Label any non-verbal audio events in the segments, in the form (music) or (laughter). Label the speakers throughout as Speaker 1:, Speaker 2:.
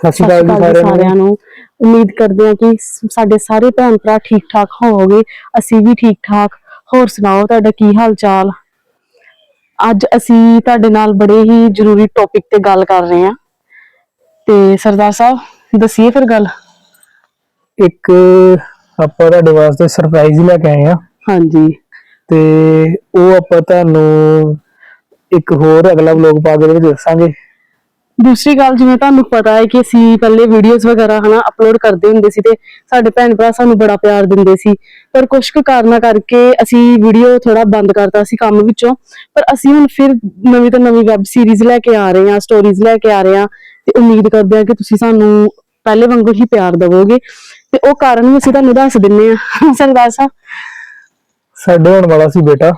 Speaker 1: ਸਤਿ ਸ਼੍ਰੀ ਅਕਾਲ ਜੀ ਸਾਰਿਆਂ ਨੂੰ।
Speaker 2: ਉਮੀਦ ਕਰਦੇ ਹਾਂ ਕਿ ਸਾਡੇ ਸਾਰੇ ਭੈਣ ਭਰਾ ਠੀਕ ਠਾਕ ਹੋਵੋਗੇ। ਅਸੀਂ ਵੀ ਠੀਕ ਠਾਕ ਹੋਰ ਸੁਣਾਓ ਤੁਹਾਡਾ ਕੀ ਹਾਲ ਚਾਲ ਅੱਜ ਅਸੀਂ ਤੁਹਾਡੇ ਨਾਲ ਬੜੇ ਹੀ ਜ਼ਰੂਰੀ ਟੌਪਿਕ ਤੇ ਗੱਲ ਕਰ ਰਹੇ ਹਾਂ। ਤੇ ਸਰਦਾਰ ਸਾਹਿਬ ਦੱਸੀਏ ਫਿਰ ਗੱਲ।
Speaker 1: ਇੱਕ ਆਪਾਂ ਤੁਹਾਡੇ ਵਾਸਤੇ ਸਰਪ੍ਰਾਈਜ਼ ਲੈ ਕੇ ਆਏ ਆ
Speaker 2: ਹਾਂਜੀ।
Speaker 1: ਤੇ ਉਹ ਆਪਾਂ ਤੁਹਾਨੂੰ ਇੱਕ ਹੋਰ ਅਗਲਾ ਵਲੌਗ ਪਾ ਕੇ ਵਿੱਚ ਦੱਸਾਂਗੇ।
Speaker 2: ਦੂਸਰੀ ਗੱਲ ਜਿਵੇਂ ਤੁਹਾਨੂੰ ਪਤਾ ਹੈ ਕਿ ਅਸੀਂ ਪਹਿਲੇ ਵੀਡੀਓਜ਼ ਵਗੈਰਾ ਹਨਾ ਅਪਲੋਡ ਕਰਦੇ ਹੁੰਦੇ ਸੀ ਤੇ ਸਾਡੇ ਭੈਣ ਭਰਾ ਸਾਨੂੰ ਬੜਾ ਪਿਆਰ ਦਿੰਦੇ ਸੀ। ਪਰ ਕੁਝ ਕੁ ਕਾਰਨਾਂ ਕਰਕੇ ਅਸੀਂ ਵੀਡੀਓ ਥੋੜਾ ਬੰਦ ਕਰਤਾ ਸੀ ਕੰਮ ਵਿੱਚੋਂ। ਪਰ ਅਸੀਂ ਹੁਣ ਫਿਰ ਨਵੀਂ ਤੋਂ ਨਵੀਂ ਵੈਬ ਸੀਰੀਜ਼ ਲੈ ਕੇ ਆ ਰਹੇ ਹਾਂ ਸਟੋਰੀਜ਼ ਲੈ ਕੇ ਆ ਰਹੇ ਹਾਂ ਤੇ ਉਮੀਦ ਕਰਦੇ ਹਾਂ ਕਿ ਤੁਸੀਂ ਸਾਨੂੰ ਪਹਿਲੇ ਵਾਂਗੂ ਹੀ ਪਿਆਰ ਦਿਵੋਗੇ। ਤੇ ਉਹ ਕਾਰਨ ਵੀ ਅਸੀਂ ਤੁਹਾਨੂੰ ਦੱਸ ਦਿੰਨੇ ਆ ਸਰਦਾਰ ਸਾਹਿਬ?
Speaker 1: ਸਾਡੇ ਹੋਣ ਵਾਲਾ ਸੀ ਬੇਟਾ।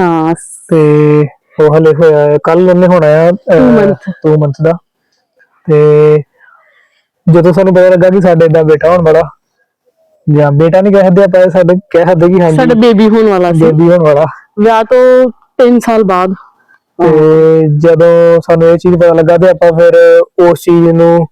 Speaker 2: ਹਾਂ।
Speaker 1: ਤੇ ਉਹ ਹਲੇ ਹੋਇਆ ਕੱਲ ਉਹਨੇ ਹੋਣਾ ਆ
Speaker 2: month।
Speaker 1: 2 ਮੰਥ ਦਾ। ਤੇ ਜਦੋਂ ਸਾਨੂੰ ਪਤਾ ਲੱਗਾ ਕਿ ਸਾਡੇ ਦਾ ਬੇਟਾ ਹੋਣ ਵਾਲਾ ਜਾਂ ਬੇਟਾ ਨਹੀਂ ਕਹਿੰਦੇ ਆਪਾਂ ਇਹ ਸਾਡੇ ਕਹਿ ਸਕਦੇ ਕਿ
Speaker 2: ਸਾਡਾ
Speaker 1: ਹਾਂਜੀ
Speaker 2: ਬੇਬੀ ਹੋਣ ਵਾਲਾ ਸੀ।
Speaker 1: ਬੇਬੀ ਹੋਣ ਵਾਲਾ।
Speaker 2: ਵਿਆਹ ਤੋਂ 3 ਸਾਲ ਬਾਅਦ।
Speaker 1: ਤੇ ਜਦੋਂ ਸਾਨੂੰ ਇਹ ਚੀਜ਼ ਪਤਾ ਲੱਗਾ ਤੇ ਆਪਾਂ ਫਿਰ ਉਸ ਚੀਜ਼ ਨੂੰ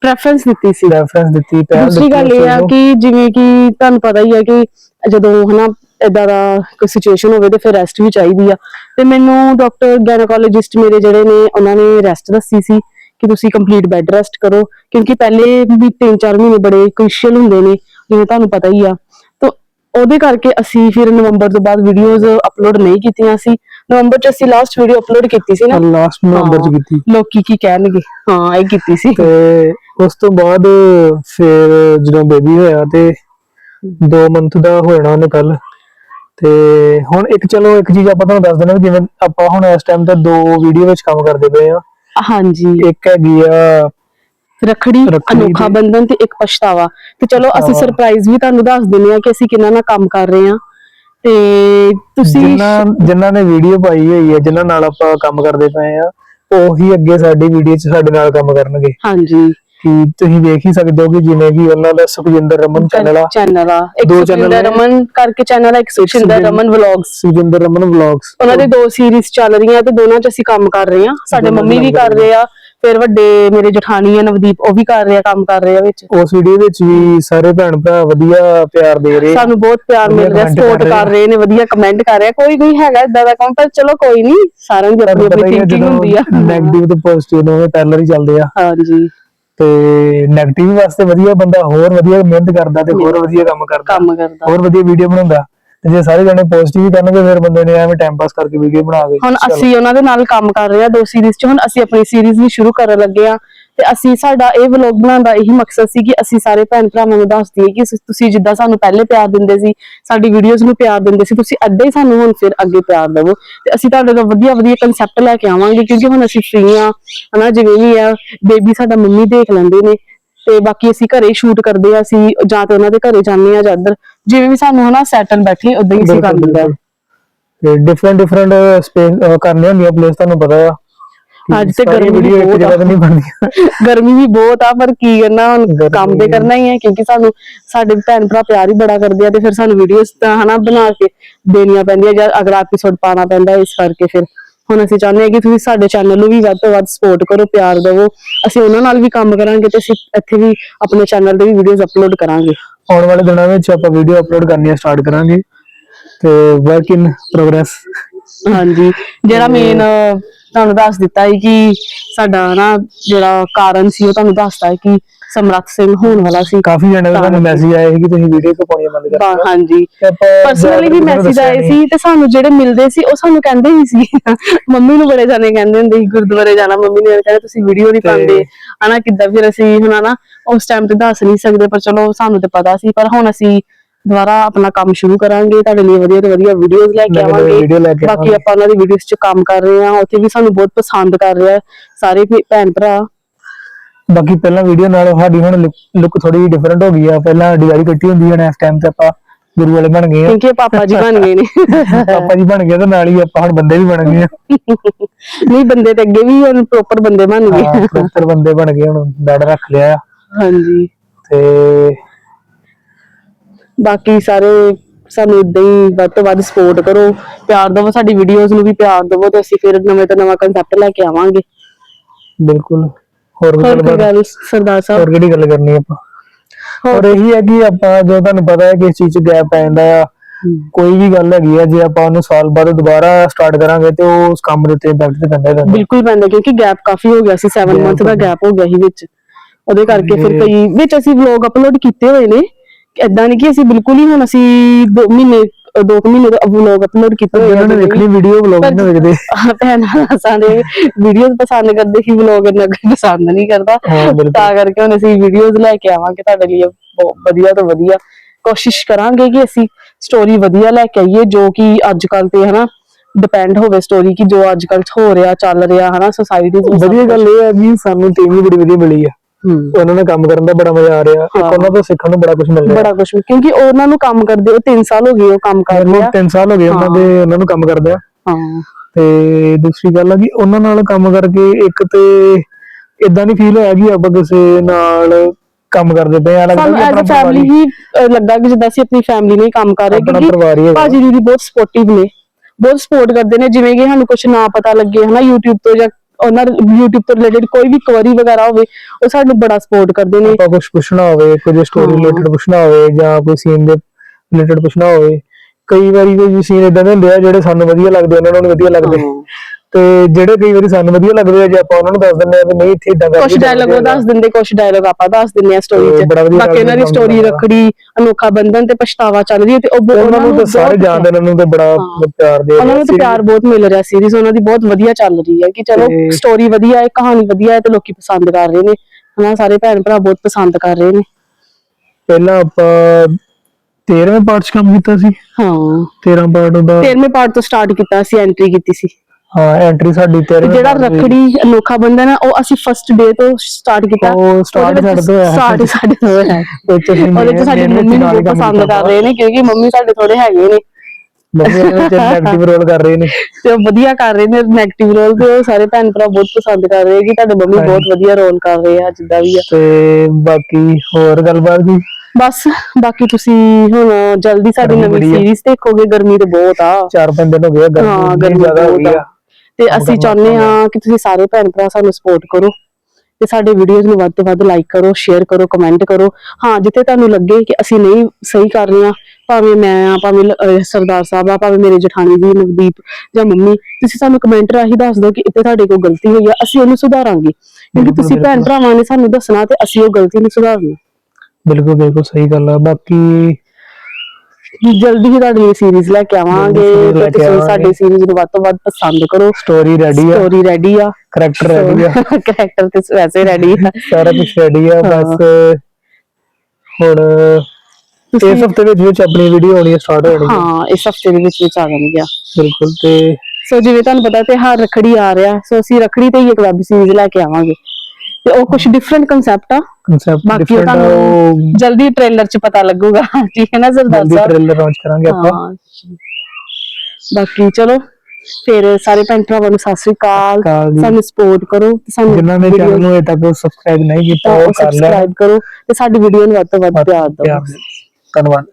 Speaker 2: ਪ੍ਰੈਫਰੈਂਸ ਦਿੱਤੀ ਸੀ।
Speaker 1: ਰੈਫਰੈਂਸ ਦਿੱਤੀ ਪਹਿਲ
Speaker 2: ਦੂਸਰੀ ਗੱਲ ਇਹ ਆ। ਕਿ ਜਿਵੇਂ ਕਿ ਤੁਹਾਨੂੰ ਪਤਾ ਹੀ ਆ ਕਿ ਜਦੋਂ ਹਨਾ ਇਦਾਂ ਦਾ ਕੋਈ ਸਿਚੁਏਸ਼ਨ ਹੋਵੇ ਤੇ ਫਿਰ ਰੈਸਟ ਵੀ ਚਾਹੀਦੀ ਆ। ਤੇ ਮੈਨੂੰ ਡਾਕਟਰ ਗੈਨੇਕੋਲੋਜਿਸਟ ਮੇਰੇ ਜਿਹੜੇ ਨੇ ਉਹਨਾਂ ਨੇ ਰੈਸਟ ਦੱਸੀ ਸੀ। ਕਿ ਤੁਸੀਂ ਕੰਪਲੀਟ ਬੈੱਡ ਰੈਸਟ ਕਰੋ ਕਿਉਂਕਿ ਪਹਿਲੇ ਵੀ 3-4 ਮਹੀਨੇ ਬੜੇ ਕ੍ਰਿਸ਼ੀਅਲ ਹੁੰਦੇ ਨੇ ਜਿਵੇਂ ਤੁਹਾਨੂੰ ਪਤਾ ਹੀ ਆ। ਤਾਂ ਉਹਦੇ ਕਰਕੇ ਅਸੀਂ ਫਿਰ ਨਵੰਬਰ ਤੋਂ ਬਾਅਦ ਵੀਡੀਓਜ਼ ਅਪਲੋਡ ਨਹੀਂ ਕੀਤੀਆਂ ਸੀ। ਨਵੰਬਰ ਚ ਅਸੀਂ ਲਾਸਟ ਵੀਡੀਓ ਅਪਲੋਡ ਕੀਤੀ ਸੀ ਨਾ।
Speaker 1: ਲਾਸਟ ਨਵੰਬਰ ਚ ਕੀਤੀ।
Speaker 2: ਲੋਕੀ ਕੀ ਕਹਿਣਗੇ? ਹਾਂ ਇਹ ਕੀਤੀ ਸੀ।
Speaker 1: ਤੇ ਉਸ ਤੋਂ ਬਾਅਦ ਫਿਰ ਜਦੋਂ ਬੇਬੀ ਹੋਇਆ ਤੇ 2 ਮੰਥ ਦਾ ਹੋ ਜਾਣਾ ਉਹਨੇ ਕੱਲ ਤੇ ਹੁਣ ਇੱਕ ਚਲੋ ਇੱਕ ਚੀਜ਼ ਆਪਾਂ ਤੁਹਾਨੂੰ ਦੱਸ ਦਿੰਦੇ ਜਿਵੇਂ ਆਪਾਂ ਹੁਣ ਇਸ ਟਾਈਮ ਤੇ ਦੋ ਵੀਡੀਓ ਵਿੱਚ ਕੰਮ ਕਰਦੇ ਪਏ ਆ
Speaker 2: ਹਾਂਜੀ।
Speaker 1: ਇੱਕ ਹੈਗੀ ਆ
Speaker 2: ਰਖੜੀ
Speaker 1: ਰੱਖੜੀ
Speaker 2: ਅਨੋਖਾ
Speaker 1: ਦੀ-
Speaker 2: ਬੰਧਨ ਤੇ ਇੱਕ ਪਛਤਾਵਾ। ਤੇ ਚਲੋ ਅਸੀਂ
Speaker 1: ਪਛਤਾਵਾ।
Speaker 2: ਸਰਪ੍ਰਾਈਜ਼ ਵੀ ਤੁਹਾਨੂੰ ਦੱਸ ਦਿੰਨੇ ਆ ਕਿ ਅਸੀਂ ਕਿੰਨਾ ਨਾਲ ਕੰਮ ਕਰ ਰਹੇ ਆ ਤੇ ਤੁਸੀਂ
Speaker 1: ਜਿਨ੍ਹਾਂ ਜਿਨ੍ਹਾਂ ਨੇ ਵੀਡੀਓ ਪਾਈ ਹੋਈ ਹੈ ਜਿਨ੍ਹਾਂ ਨਾਲ ਆਪਾਂ ਕੰਮ ਕਰਦੇ ਪਏ ਆ ਉਹੀ ਅੱਗੇ ਸਾਡੀ ਵੀਡੀਓ 'ਚ ਸਾਡੇ ਨਾਲ ਕੰਮ ਕਰਨਗੇ।
Speaker 2: ਹਾਂਜੀ।
Speaker 1: ਕਿ ਤੁਸੀਂ ਵੇਖ ਹੀ ਸਕਦੇ ਹੋ ਕਿ ਜਿਵੇਂ ਕਿ ਉਹਨਾਂ ਦਾ ਸੁਖਜਿੰਦਰ ਰਮਨ ਚੈਨਲ ਆ।
Speaker 2: ਚੈਨਲ ਆ। ਇੱਕ
Speaker 1: ਦੋ ਨੇ।
Speaker 2: ਰਮਨ ਕਰਕੇ ਚੈਨਲ ਆ ਇੱਕ ਸੁਖਿੰਦਰ
Speaker 1: ਸੁਖਿੰਦਰ-
Speaker 2: ਰਮਨ ਵਲੌਗਸ
Speaker 1: ਸੁਖਜਿੰਦਰ ਰਮਨ ਵਲੌਗਸ
Speaker 2: ਉਹਨਾਂ ਦੇ ਦੋ ਸੀਰੀਜ਼ ਚੱਲ ਰਹੀਆਂ ਤੇ ਦੋਨਾਂ 'ਚ ਅਸੀਂ ਕੰਮ ਕਰ ਰਹੇ ਆ ਸਾਡੇ ਮੰਮੀ ਵੀ ਕਰ ਰਹੇ ਆ ਫਿਰ ਵੱਡੇ ਮੇਰੇ ਜਠਾਣੀ ਆ ਨਵਦੀਪ ਉਹ ਵੀ ਕਰ ਰਹੇ ਆ ਕੰਮ ਕਰ ਰਹੇ ਆ ਵਿੱਚ।
Speaker 1: ਉਸ ਵੀਡੀਓ ਵਿੱਚ ਵੀ ਸਾਰੇ ਭੈਣ ਭਰਾ ਵਧੀਆ ਪਿਆਰ ਦੇ ਰਹੇ।
Speaker 2: ਸਾਨੂੰ ਬਹੁਤ ਪਿਆਰ ਮਿਲ ਰਿਹਾ ਸਪੋਰਟ
Speaker 1: ਕਰ ਰਹੇ
Speaker 2: ਨੇ ਵਧੀਆ ਕਮੈਂਟ ਕਰ ਰਿਹਾ ਕੋਈ ਕੋਈ ਹੈਗਾ ਇਦਾਂ ਦਾ ਕੰਮ ਪਰ ਚਲੋ ਕੋਈ ਨਹੀਂ ਸਾਰਿਆਂ ਦੀ ਆਪਣੀ ਆਪਣੀ ਥਿੰਕਿੰਗ ਹੁੰਦੀ ਆ।
Speaker 1: ਨੈਗੇਟਿਵ ਤੇ ਪੋਜ਼ਿਟਿਵ ਦੋਵੇਂ ਪੈਰਲਲ ਹੀ ਚੱਲਦੇ ਆ।
Speaker 2: ਹਾਂਜੀ।
Speaker 1: ਤੇ ਨੈਗੇਟਿਵ ਵਾਸਤੇ ਵਧੀਆ ਬੰਦਾ ਹੋਰ ਵਧੀਆ ਮਿਹਨਤ ਕਰਦਾ ਤੇ ਹੋਰ ਵਧੀਆ ਕੰਮ ਕਰਦਾ।
Speaker 2: ਕੰਮ ਕਰਦਾ।
Speaker 1: ਹੋਰ ਵਧੀਆ ਵੀਡੀਓ ਬਣਾਉਂਦਾ। ਤੇ ਜੇ ਸਾਰੇ ਜਣੇ ਪੋਜ਼ਿਟਿਵ ਹੀ ਕਰਨਗੇ ਫਿਰ ਬੰਦੇ ਨੇ ਐਵੇਂ ਟਾਈਮ ਪਾਸ ਕਰਕੇ ਵੀਡੀਓ ਬਣਾਵੇ
Speaker 2: ਹੁਣ ਅਸੀਂ ਉਹਨਾਂ ਦੇ ਨਾਲ ਕੰਮ ਕਰ ਰਹੇ ਆ ਦੋ ਸੀਰੀਜ਼ ਚ। ਹੁਣ ਅਸੀਂ ਆਪਣੀ ਸੀਰੀਜ਼ ਵੀ ਸ਼ੁਰੂ ਕਰਨ ਲੱਗੇ ਆ ਤੇ ਅਸੀਂ ਸਾਡਾ ਇਹ ਵਲੌਗ ਬਣਾਉਣ ਦਾ ਇਹੀ ਮਕਸਦ ਸੀ ਕਿ ਅਸੀਂ ਸਾਰੇ ਭੈਣ ਭਰਾਵਾਂ ਨੂੰ ਦੱਸ ਦਈਏ ਕਿ ਤੁਸੀਂ ਜਿੱਦਾਂ ਸਾਨੂੰ ਪਹਿਲੇ ਪਿਆਰ ਦਿੰਦੇ ਸੀ ਸਾਡੀ ਵੀਡੀਓਜ਼ ਨੂੰ ਪਿਆਰ ਦਿੰਦੇ ਸੀ ਤੁਸੀਂ ਹੀ ਸਾਨੂੰ ਹੁਣ ਫਿਰ ਅੱਗੇ ਪਿਆਰ ਦਿਵੋ। ਤੇ ਅਸੀਂ ਤੁਹਾਡੇ ਤੋਂ ਵਧੀਆ ਵਧੀਆ ਕੰਸੈਪਟ ਲੈ ਕੇ ਆਵਾਂਗੇ ਕਿਉਂਕਿ ਹੁਣ ਅਸੀਂ ਫ੍ਰੀ ਆ ਹਨਾ ਜਿਵੇਂ ਵੀ ਆ ਬੇਬੀ ਸਾਡਾ ਮੰਮੀ ਦੇਖ ਲੈਂਦੇ ਨੇ ਤੇ ਬਾਕੀ ਅਸੀਂ ਘਰੇ ਸ਼ੂਟ ਕਰਦੇ ਆ ਅਸੀਂ ਜਾਂ ਤੇ ਉਹਨਾਂ ਦੇ ਘਰੇ ਜਾਂਦੇ ਆ ਜਾਂ ਇੱਧਰ ਜਿਵੇਂ ਵੀ ਸਾਨੂੰ ਹਨਾ ਸੈਟਲ ਬੈਠੇ ਉਦਾਂ ਹੀ ਅਸੀਂ ਕਰ ਦਿੰਦੇ ਆ
Speaker 1: ਤੇ ਡਿਫਰੈਂਟ ਡਿਫਰੈਂਟ ਸਪੇਸ ਕਰਨੇ ਹੁੰਦੀਆਂ ਪਲੇਸ ਤੁਹਾਨੂੰ ਪਤਾ ਆ।
Speaker 2: ਅੱਜ ਤੇ ਗਰਮੀ ਵੀ
Speaker 1: video ਇੱਕ
Speaker 2: ਬਹੁਤ
Speaker 1: ਜਗ੍ਹਾ। ਤੇ ਨਹੀਂ ਬਣਦੀਆਂ। (laughs)
Speaker 2: ਗਰਮੀ ਵੀ ਬਹੁਤ ਆ ਪਰ ਕੀ ਕਰਨਾ ਹੁਣ ਕੰਮ ਤੇ। ਕਰਨਾ ਹੀ ਹੈ ਕਿਉਂਕਿ ਸਾਨੂੰ ਸਾਡੇ ਭੈਣ ਭਰਾ ਪਿਆਰ ਹੀ ਬੜਾ ਕਰਦੇ ਆ ਤੇ ਫਿਰ ਸਾਨੂੰ ਵੀਡੀਓਜ਼ ਤਾਂ ਹਨਾ ਬਣਾ ਕੇ ਦੇਣੀਆਂ ਪੈਂਦੀਆਂ ਜਾਂ ਅਗਲਾ ਐਪੀਸੋਡ ਪਾਣਾ ਪੈਂਦਾ ਇਸ ਕਰਕੇ ਫਿਰ। ਹੁਣ ਅਸੀਂ ਚਾਹੁੰਦੇ ਹਾਂ ਕਿ ਤੁਸੀਂ ਸਾਡੇ ਚੈਨਲ ਨੂੰ ਵੀ ਵੱਧ ਤੋਂ ਵੱਧ ਸਪੋਰਟ ਕਰੋ ਪਿਆਰ ਦਿਵੋ। ਅਸੀਂ ਉਹਨਾਂ ਨਾਲ ਵੀ ਕੰਮ ਕਰਾਂਗੇ ਤੇ ਅਸੀਂ ਇੱਥੇ ਵੀ ਆਪਣੇ ਚੈਨਲ ਤੇ ਵੀ ਵੀਡੀਓਜ਼ ਅਪਲੋਡ ਕਰਾਂਗੇ।
Speaker 1: ਆਉਣ ਵਾਲੇ ਦਿਨਾਂ ਵਿੱਚ ਆਪਾਂ ਵੀਡੀਓ ਅਪਲੋਡ ਕਰਨੀਆਂ ਸਟਾਰਟ ਕਰਾਂਗੇ ਤੇ ਵਰਕ ਇਨ ਪ੍ਰੋਗਰੈਸ
Speaker 2: ਹਾਂਜੀ। ਜਿਹੜਾ ਮੇਨ ਤੁਹਾਨੂੰ ਦੱਸ ਦਿੱਤਾ ਹੈ ਕਿ ਸਾਡਾ ਨਾ ਜਿਹੜਾ ਕਾਰਨ ਸੀ ਉਹ ਤੁਹਾਨੂੰ ਦੱਸਤਾ ਹੈ ਕਿ ਸਮਰੱਥ ਸਿੰਘ ਹੋਣ ਵਾਲਾ ਸੀ।
Speaker 1: ਕਾਫੀ ਜਣੇ ਦਾ ਤੁਹਾਨੂੰ ਮੈਸੇਜ ਆਇਆ ਸੀ ਕਿ ਤੁਸੀਂ ਵੀਡੀਓ ਕਿਉਂ ਪਾਉਣੀ ਬੰਦ ਕਰ
Speaker 2: ਬਾ- ਹਾਂਜੀ। ਪਰਸਨਲੀ ਵੀ ਮੈਸੇਜ ਆਏ। ਸੀ ਤੇ ਸਾਨੂੰ ਜਿਹੜੇ ਮਿਲਦੇ ਸੀ ਉਹ ਸਾਨੂੰ ਕਹਿੰਦੇ ਹੀ ਸੀ। (laughs) ਮੰਮੀ ਨੂੰ ਬੜੇ ਜਾਣੇ ਕਹਿੰਦੇ ਹੁੰਦੇ ਸੀ ਗੁਰਦੁਆਰੇ ਜਾਣਾ। ਮੰਮੀ ਨੇ ਕਹਿੰਦੇ ਤੁਸੀਂ ਵੀਡੀਓ ਨਹੀਂ ਪਾਉਂਦੇ। ਹਨਾ ਕਿੱਦਾਂ ਫਿਰ ਅਸੀਂ ਹੁਣ ਹਨਾ ਉਸ ਟਾਈਮ ਤੇ ਦੱਸ ਨਹੀਂ ਸਕਦੇ ਪਰ ਚਲੋ ਸਾਨੂੰ ਤੇ ਪਤਾ ਸੀ। ਪਰ ਹੁਣ ਅਸੀਂ ਦੁਬਾਰਾ ਆਪਣਾ ਕੰਮ ਸ਼ੁਰੂ ਕਰਾਂਗੇ ਤੁਹਾਡੇ ਲਈ ਵਧੀਆ ਤੋਂ ਵਧੀਆ ਵੀਡੀਓਜ਼ ਲੈ ਕੇ ਆਵਾਂਗੇ।
Speaker 1: video ਲੈ ਕੇ
Speaker 2: ਬਾਕੀ। ਆਪਾਂ ਉਹਨਾਂ ਦੀ ਵੀਡੀਓਜ਼ 'ਚ ਕੰਮ ਕਰ ਰਹੇ ਹਾਂ ਉੱਥੇ ਵੀ ਸਾਨੂੰ ਬਹੁਤ ਪਸੰਦ ਕਰ ਰਿਹਾ ਸਾਰੇ ਭੈ- ਭੈਣ ਭਰਾ।
Speaker 1: ਬਾਕੀ ਪਹਿਲਾਂ ਵੀਡੀਓ ਨਾਲ ਸਾਡੀ ਹੁਣ ਲੁੱਕ ਥੋੜੀ ਜਿਹੀ ਡਿਫਰੈਂਟ ਹੋ ਗਈ ਆ। ਪਹਿਲਾਂ ਡਿਵਾਈਡ ਕੱਟੀ ਹੁੰਦੀ ਹੈ ਇਸ ਟਾਈਮ ਤੇ ਆਪਾਂ ਗੁਰੂ ਵਾਲੇ ਬਣ ਗਏ ਆ।
Speaker 2: ਕਿਉਂਕਿ ਇਹ ਪਾਪਾ ਜੀ ਬਣ ਗਏ ਨੇ। (laughs)
Speaker 1: ਪਾਪਾ ਜੀ ਬਣ ਗਏ ਤੇ ਨਾਲ ਹੀ ਆਪਾਂ ਹੁਣ ਬੰਦੇ ਵੀ ਬਣ ਗਏ ਆ। (laughs)
Speaker 2: ਨਹੀਂ ਬੰਦੇ ਤੇ ਅੱਗੇ ਵੀ ਹੁਣ ਪ੍ਰੋਪਰ ਬੰਦੇ ਬਣ ਗਏ।
Speaker 1: ਹਾਂ ਪ੍ਰੋਪਰ ਬੰਦੇ ਬਣ ਗਏ ਹੁਣ ਦੜ ਰੱਖ ਲਿਆ ਆ।
Speaker 2: ਹਾਂਜੀ।
Speaker 1: ਤੇ
Speaker 2: ਬਾਕੀ ਸਾਰੇ ਸਾਨੂੰ ਇਦਾਂ ਹੀ ਵੱਧ ਤੋਂ ਵੱਧ ਸਪੋਰਟ ਕਰੋ ਪਿਆਰ ਦਿਵੋ ਸਾਡੀ ਵੀਡੀਓਜ਼ ਨੂੰ ਵੀ ਪਿਆਰ ਦਿਵੋ ਤੇ ਅਸੀਂ ਫਿਰ ਨਵੇਂ ਤੋਂ ਨਵਾਂ ਕਨਸੈਪਟ ਲੈ ਕੇ ਆਵਾਂਗੇ।
Speaker 1: ਬਿਲਕੁਲ। ਹੋਰ ਵੀ
Speaker 2: ਹੋਰ ਕੋਈ
Speaker 1: ਗੱਲਬਾਤ
Speaker 2: ਗੱਲ ਸਰਦਾਰ ਸਾਹਿਬ?
Speaker 1: ਹੋਰ ਕਿਹੜੀ ਗੱਲ ਕਰਨੀ ਆਪਾਂ? ਹੋਰ ਇਹੀ ਹੈ ਕਿ ਆਪਾਂ ਜੋ ਤੁਹਾਨੂੰ ਪਤਾ ਹੈ ਕਿ ਇਸ ਚੀਜ਼ 'ਚ ਗੈਪ ਪੈ ਜਾਂਦਾ ਆ। ਕੋਈ ਵੀ ਗੱਲ ਹੈਗੀ ਆ ਜੇ ਆਪਾਂ ਉਹਨੂੰ ਸਾਲ ਬਾਅਦ ਦੁਬਾਰਾ ਸਟਾਰਟ ਕਰਾਂਗੇ ਤੇ ਉਹ ਉਸ ਕੰਮ ਦੇ ਉੱਤੇ ਇੰਪੈਕਟ ਤੇ ਪੈਂਦਾ ਹੀ ਪੈਂਦਾ।
Speaker 2: ਬਿਲਕੁਲ ਪੈਂਦਾ ਕਿਉਂਕਿ ਗੈਪ ਕਾਫੀ ਹੋ ਗਿਆ ਸੀ 7
Speaker 1: Gap
Speaker 2: ਮੰਥ ਦਾ
Speaker 1: ਹੋ।
Speaker 2: ਗੈਪ ਹੋ ਗਿਆ ਸੀ ਵਿੱਚ। ਉਹਦੇ ਕਰਕੇ ਫਿਰ ਕਈ ਵਿੱਚ ਅਸੀਂ ਵਲੌਗ ਅਪਲੋਡ ਕੀਤੇ ਹੋਏ ਨੇ। ਇਦਾਂ ਨਹੀਂ ਕਿ ਅਸੀਂ ਬਿਲਕੁਲ ਹੀ ਹੁਣ ਅਸੀਂ 2 ਮਹੀਨੇ 2 ਮਹੀਨੇ ਦਾ ਵਲੌਗ ਅਪਲੋਡ ਕੀਤੇ ਹੋਏ
Speaker 1: ਜਿਹਨਾਂ ਨੇ ਵੇਖਣੀ ਵੀਡੀਓ ਵਲੌਗ ਨਾ ਵੇਖਦੇ।
Speaker 2: ਭੈਣਾਂ ਸਾਡੇ ਵੀਡੀਓਜ਼ ਪਸੰਦ ਕਰਦੇ ਸੀ ਵਲੌਗ ਇੰਨਾ ਕੋਈ ਪਸੰਦ ਨਹੀਂ ਕਰਦਾ। ਤਾਂ ਕਰਕੇ ਹੁਣ ਅਸੀਂ ਵੀਡੀਓਜ਼ ਲੈ ਕੇ ਆਵਾਂਗੇ ਤੁਹਾਡੇ ਲਈ ਵਧੀਆ ਤੋਂ ਵਧੀਆ। ਕੋਸ਼ਿਸ਼ ਕਰਾਂਗੇ ਕਿ ਅਸੀਂ ਸਟੋਰੀ ਵਧੀਆ ਲੈ ਕੇ ਆਈਏ ਜੋ ਕਿ ਅੱਜ ਕੱਲ ਤੇ ਹਨਾ ਡਿਪੈਂਡ ਹੋਵੇ ਸਟੋਰੀ ਕਿ ਜੋ ਅੱਜ ਕੱਲ ਹੋ ਰਿਹਾ ਚੱਲ ਰਿਹਾ ਹਨਾ ਸੋਸਾਇਟੀ
Speaker 1: ਵਧੀਆ ਗੱਲ ਇਹ ਹੈ ਕਿ ਸਾਨੂੰ ਟੀਮ ਵੀ ਬੜੀ ਵਧੀਆ ਮਿਲੀ ਆ। ਉਹਨਾਂ ਨਾਲ ਕੰਮ ਕਰਨ ਦਾ ਬੜਾ ਮਜ਼ਾ ਆ ਰਿਹਾ। ਇੱਕ। ਉਹਨਾਂ ਤੋਂ ਸਿੱਖਣ ਨੂੰ ਬੜਾ ਕੁਝ ਮਿਲ ਰਿਹਾ।
Speaker 2: ਬੜਾ ਕੁਝ ਕਿਉਂਕਿ ਉਹਨਾਂ ਨੂੰ ਕੰਮ ਕਰਦੇ ਉਹ 3 ਸਾਲ ਹੋ ਗਏ ਉਹ ਕੰਮ ਕਰ ਰਿਹਾ
Speaker 1: 3 ਸਾਲ ਹੋ ਗਏ ਉਹਨਾਂ ਦੇ ਉਹਨਾਂ ਨੂੰ ਕੰਮ ਕਰਦੇ ਆ।
Speaker 2: ਹਾਂ।
Speaker 1: ਤੇ ਦੂਸਰੀ ਗੱਲ ਆ ਕਿ ਉਹਨਾਂ ਨਾਲ ਕੰਮ ਕਰਕੇ ਇੱਕ ਤੇ ਇਦਾਂ ਨਹੀਂ ਫੀਲ ਹੋਇਆ ਕਿ ਆਪਾਂ ਕਿਸੇ ਨਾਲ ਕੰਮ ਕਰਦੇ ਪਏ ਆ। ਲੱਗਦਾ ਕਿ ਆਪਣਾ
Speaker 2: ਫੈਮਿਲੀ
Speaker 1: ਹੀ-
Speaker 2: ਲੱਗਾ ਕਿ ਜਿੱਦਾਂ ਅਸੀਂ ਆਪਣੀ ਫੈਮਿਲੀ ਨਾਲ ਕੰਮ ਕਰ ਰਹੇ।
Speaker 1: ਹੈਗਾ।
Speaker 2: ਭਾਜੀ ਜੀ ਬਹੁਤ ਸਪੋਰਟਿਵ ਨੇ। ਬਹੁਤ ਸਪੋਰਟ ਕਰਦੇ ਨੇ। ਜਿਵੇਂ ਕਿ ਸਾਨੂੰ ਕੁਝ ਨਾ ਪਤਾ ਲੱਗੇ ਹਨਾ YouTube ਤੋਂ ਜਾਂ ਉਹਨਾਂ YouTube ਤੋਂ ਰਿਲੇਟਡ ਕੋਈ ਵੀ ਕੁਐਰੀ ਵਗੈਰਾ ਹੋਵੇ ਉਹ ਸਾਨੂੰ ਬੜਾ ਸਪੋਰਟ ਕਰਦੇ ਨੇ
Speaker 1: ਆਪਾਂ ਕੁਝ ਪੁੱਛਣਾ ਹੋਵੇ ਕੁਝ ਸਟੋਰੀ। ਰਿਲੇਟਡ ਪੁੱਛਣਾ ਹੋਵੇ ਜਾਂ ਕੋਈ ਸੀਨ ਦੇ ਰਿਲੇਟਡ ਪੁੱਛਣਾ ਹੋਵੇ ਕਈ ਵਾਰੀ ਕੋਈ ਸੀਨ ਇਦਾਂ ਦੇ ਹੁੰਦੇ ਆ ਜਿਹੜੇ ਸਾਨੂੰ ਵਧੀਆ ਲੱਗਦੇ ਉਹਨਾਂ ਨੂੰ ਵਧੀਆ ਲੱਗਦੇ। ਤੇ ਜਿਹੜੇ ਕਈ ਵਾਰੀ ਸਾਨੂੰ ਵਧੀਆ ਲੱਗਦੇ ਆ ਜੇ ਆਪਾਂ ਉਹਨਾਂ ਨੂੰ ਦੱਸ ਦਿੰਦੇ ਆ ਵੀ ਨਹੀਂ ਇੱਥੇ ਇਦਾਂ
Speaker 2: ਕੁਝ ਡਾਇਲੋਗ ਉਹ ਦੱਸ ਦਿੰਦੇ ਕੁਝ ਡਾਇਲੋਗ ਆਪਾਂ ਦੱਸ ਦਿੰਦੇ ਆ ਸਟੋਰੀ ਚ। ਬਾਕੀ ਉਹਨਾਂ ਦੀ ਸਟੋਰੀ। ਰੱਖੜੀ ਅਨੋਖਾ ਬੰਧਨ ਤੇ ਪਛਤਾਵਾ ਚੱਲ ਰਹੀ ਹੈ ਤੇ ਉਹ
Speaker 1: ਉਹਨਾਂ ਨੂੰ ਤਾਂ ਸਾਰੇ ਜਾਣਦੇ ਨੇ ਉਹਨਾਂ ਨੂੰ ਤਾਂ ਬੜਾ। ਪਿਆਰ ਦੇ
Speaker 2: ਉਹਨਾਂ ਨੂੰ ਤਾਂ ਪਿਆਰ ਬਹੁਤ ਮਿਲ ਰਿਹਾ ਸੀਰੀਜ਼ ਉਹਨਾਂ ਦੀ ਬਹੁਤ ਵਧੀਆ ਚੱਲ ਰਹੀ ਹੈ ਕਿ ਚਲੋ ਸਟੋਰੀ ਵਧੀਆ ਹੈ ਕਹਾਣੀ ਵਧੀਆ ਹੈ ਤੇ ਲੋਕੀ ਪਸੰਦ ਕਰ ਰਹੇ ਨੇ। ਹਨਾ ਸਾਰੇ ਭੈਣ ਭਰਾ ਬਹੁਤ ਪਸੰਦ ਕਰ ਰਹੇ ਨੇ।
Speaker 1: ਪਹਿਲਾਂ ਆਪਾਂ 13ਵੇਂ ਪਾਰਟ 'ਚ ਕੰਮ ਕੀਤਾ ਸੀ।
Speaker 2: ਹਾਂ।
Speaker 1: 13 ਪਾਰਟ ਦਾ
Speaker 2: 13ਵੇਂ ਪਾਰਟ ਤੋਂ ਸਟਾਰਟ ਕੀਤਾ ਸੀ ਐਂਟਰੀ ਕੀਤੀ ਸੀ।
Speaker 1: ਹਾਂ ਐਂਟਰੀ ਸਾਡੀ
Speaker 2: ਤੇ
Speaker 1: 13ਵੇਂ
Speaker 2: ਜਿਹੜਾ। ਰੱਖੜੀ ਅਨੋਖਾ ਬੰਧਨ ਹੈ ਉਹ ਅਸੀਂ ਫਸਟ ਡੇ ਤੋਂ ਸਟਾਰਟ ਕੀਤਾ।
Speaker 1: ਉਹ start ਸਾਡੇ ਤੋਂ ਹੋਇਆ।
Speaker 2: ਸਟਾਰਟ ਸਾਡੇ ਤੋਂ ਹੋਇਆ। ਉਹਦੇ ਚ ਸਾਡੀ ਮੰਮੀ ਨੂੰ ਪਸੰਦ ਕਰ ਰਹੇ ਨੇ ਕਿਉਂਕਿ ਮੰਮੀ ਸਾਡੇ ਥੋੜੇ ਹੈਗੇ ਨੇ।
Speaker 1: ਮੰਮੀ ਉਹਦੇ ਵਿੱਚ ਨੈਗੇਟਿਵ ਰੋਲ ਕਰ ਰਹੇ ਨੇ।
Speaker 2: ਤੇ ਉਹ ਵਧੀਆ ਕਰ ਰਹੇ ਨੇ ਨੈਗੇਟਿਵ ਰੋਲ ਤੇ ਉਹ ਸਾਰੇ ਭੈਣ ਭਰਾ ਬਹੁਤ ਪਸੰਦ ਕਰ ਰਹੇ ਕਿ ਤੁਹਾਡੇ ਮੰਮੀ
Speaker 1: ਹਾਂਜੀ।
Speaker 2: ਬਹੁਤ ਵਧੀਆ ਰੋਲ ਕਰ ਰਹੇ ਆ ਜਿੱਦਾਂ ਵੀ ਆ।
Speaker 1: ਤੇ ਬਾਕੀ ਹੋਰ ਗੱਲਬਾਤ ਜੀ?
Speaker 2: ਬਸ ਬਾਕੀ ਤੁਸੀਂ ਹੁਣ ਜਲਦੀ ਸਾਡੀ ਨਵੀਂ। ਸੀਰੀਜ਼ ਦੇਖੋਗੇ ਗਰਮੀ ਤੇ ਬਹੁਤ ਆ।
Speaker 1: ਚਾਰ ਪੰਜ ਦਿਨ ਹੋ ਗਏ ਗਰਮੀ ਜ਼ਿਆਦਾ ਹੋ ਗਈ
Speaker 2: ਆ। ਤੇ ਅਸੀਂ ਚਾਹੁੰਦੇ
Speaker 1: ਆ।
Speaker 2: ਕਿ ਤੁਸੀਂ ਸਾਰੇ ਭੈਣ ਭਰਾ ਸਾਨੂੰ ਸਪੋਰਟ ਕਰੋ ਤੇ ਸਾਡੇ ਵੀਡੀਓਜ਼ ਨੂੰ ਵੱਧ ਤੋਂ ਵੱਧ ਲਾਈਕ ਕਰੋ ਸ਼ੇਅਰ ਕਰੋ ਕਮੈਂਟ ਕਰੋ ਹਾਂ ਜਿੱਥੇ ਤੁਹਾਨੂੰ ਲੱਗੇ ਕਿ ਅਸੀਂ ਨਹੀਂ ਸਹੀ ਕਰ ਰਹੇ ਹਾਂ ਭਾਵੇਂ ਮੈਂ ਆ ਭਾਵੇਂ ਲ- ਅਹ ਸਰਦਾਰ ਸਾਹਿਬ ਆ ਭਾਵੇਂ ਮੇਰੇ ਜਠਾਣੀ ਜੀ ਨਵਦੀਪ ਜਾਂ ਮੰਮੀ ਤੁਸੀਂ ਸਾਨੂੰ ਕਮੈਂਟ ਰਾਹੀਂ ਦੱਸ ਦਿਓ ਕਿ ਇੱਥੇ ਤੁਹਾਡੇ ਕੋਲ ਗਲਤੀ ਹੋਈ ਆ ਅਸੀਂ ਉਹਨੂੰ ਸੁਧਾਰਾਂਗੇ ਕਿਉਂਕਿ
Speaker 1: ਬਿਲਕੁਲ,
Speaker 2: ਤੁਸੀਂ ਭੈਣ
Speaker 1: ਬਿਲਕੁਲ।
Speaker 2: ਭਰਾਵਾਂ ਨੇ ਸਾਨੂੰ ਦੱਸਣਾ ਤੇ ਅਸੀਂ ਉਹ ਗਲਤੀ ਨੂੰ ਸੁਧਾਰਨਾ
Speaker 1: ਬਿਲਕੁਲ ਬਿਲਕੁਲ ਸਹੀ ਗੱਲ ਆ ਬਾਕੀ
Speaker 2: ਜਲਦੀ ਹੀ ਤੁਹਾਡੇ ਲਈ ਸੀਰੀਜ਼ ਲੈ ਕੇ ਆਵਾਂਗੇ
Speaker 1: series ਲੈ
Speaker 2: ਤੇ
Speaker 1: ਕੇ
Speaker 2: ਤੁਸੀਂ
Speaker 1: ਆਵਾਂਗੇ।
Speaker 2: ਸਾਡੀ ਸੀਰੀਜ਼ ਨੂੰ ਵੱਧ ਤੋਂ ਵੱਧ ਪਸੰਦ ਕਰੋ।
Speaker 1: ਸਟੋਰੀ ਰੈਡੀ ਆ।
Speaker 2: ਸਟੋਰੀ ਰੈਡੀ ਆ।
Speaker 1: ਕਰੈਕਟਰ ਰੈਡੀ ਆ। (laughs)
Speaker 2: ਕੈਰੈਕਟਰ ਤੇ ਵੈਸੇ ਰੈਡੀ ਆ।
Speaker 1: ਸਾਰਾ ਕੁਝ ਰੈਡੀ ਆ। ਬਸ ਹੁਣ
Speaker 2: ਤੁਸੀਂ-
Speaker 1: ਇਸ ਹਫ਼ਤੇ ਵਿੱਚ ਵਿੱਚ ਆਪਣੀ ਵੀਡੀਓ ਆਉਣੀ ਸਟਾਰਟ ਹੋ ਜਾਣੀ ਹੈ
Speaker 2: ਹਾਂ ਇਸ ਹਫ਼ਤੇ ਦੇ ਵਿੱਚ ਵਿੱਚ ਆ ਜਾਣਗੇ
Speaker 1: ਬਿਲਕੁਲ ਤੇ
Speaker 2: ਸੋ ਜਿਵੇਂ ਤੁਹਾਨੂੰ ਪਤਾ ਤੇ ਹਰ ਰਖੜੀ ਆ ਰਿਹਾ ਸੋ ਅਸੀਂ ਰਖੜੀ ਤੇ ਹੀ ਇੱਕ ਵੈਬ ਸੀਰੀਜ਼ ਲੈ ਕੇ ਆਵਾਂਗੇ। ਤੇ ਉਹ ਕੁਝ ਡਿਫਰੈਂਟ ਕਨਸੈਪਟ ਆ।
Speaker 1: ਕਨਸੈਪਟ
Speaker 2: ਬਾਕੀ ਉਹ
Speaker 1: ਡਿਫਰੈਂਟ
Speaker 2: ਜਲਦੀ ਟ੍ਰੇਲਰ 'ਚ ਪਤਾ ਲੱਗੂਗਾ। ਠੀਕ ਹੈ ਨਾ ਸਰਦਾਰ
Speaker 1: ਜਲਦੀ
Speaker 2: ਸਾਹਿਬ?
Speaker 1: ਟ੍ਰੇਲਰ ਲਾਂਚ ਕਰਾਂਗੇ ਆਪਾਂ।
Speaker 2: ਹਾਂ ਬਾਕੀ ਚਲੋ ਫਿਰ ਸਾਰੇ ਭੈਣ ਭਰਾਵਾਂ ਨੂੰ ਸਤਿ ਸ੍ਰੀ ਅਕਾਲ।
Speaker 1: ਅਕਾਲ ਜੀ।
Speaker 2: ਸਾਨੂੰ ਸਪੋਰਟ ਕਰੋ ਤੇ ਸਾਨੂੰ
Speaker 1: ਜਿਨ੍ਹਾਂ ਨੇ ਚੈਨਲ ਨੂੰ ਅਜੇ ਤੱਕ ਸਬਸਕ੍ਰਾਈਬ ਨਹੀਂ ਕੀਤਾ ਉਹ ਕਰ ਲੈਣ
Speaker 2: ਸਬਸਕ੍ਰਾਈਬ ਕਰੋ ਤੇ ਸਾਡੀ ਵੀਡੀਓ ਨੂੰ ਵੱਧ ਤੋਂ ਵੱਧ ਪਿਆਰ ਦਿਓ।
Speaker 1: ਧੰਨਵਾਦ।